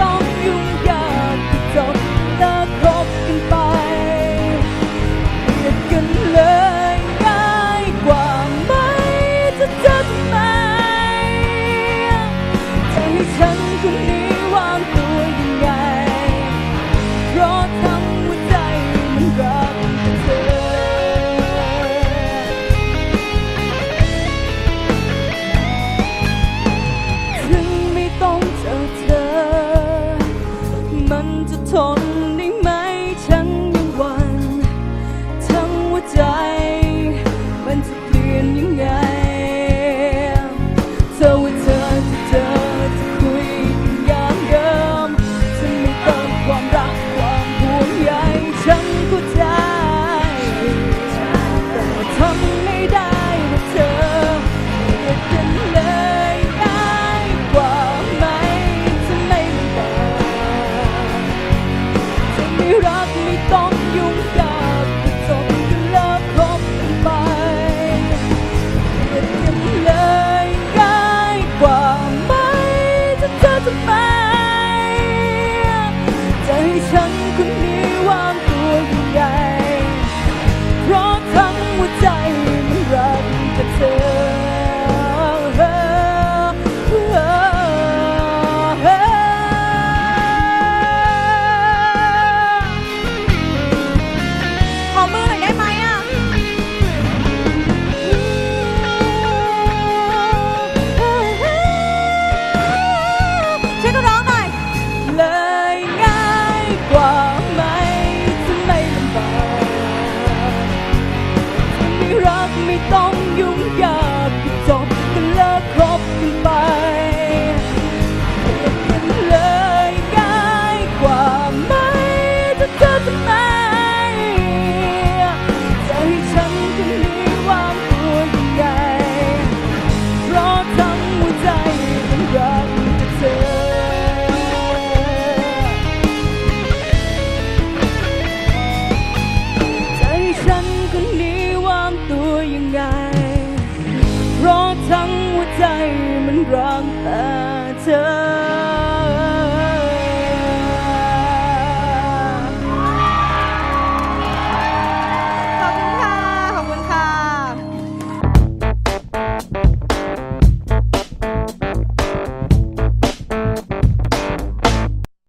ต้องยุ่งยากที่จบเลิกคบกันไปเลิกกันเลยง่ายกว่าไหมจะจำไหมจะให้ฉันคนนี้ มันรักแต่เธอ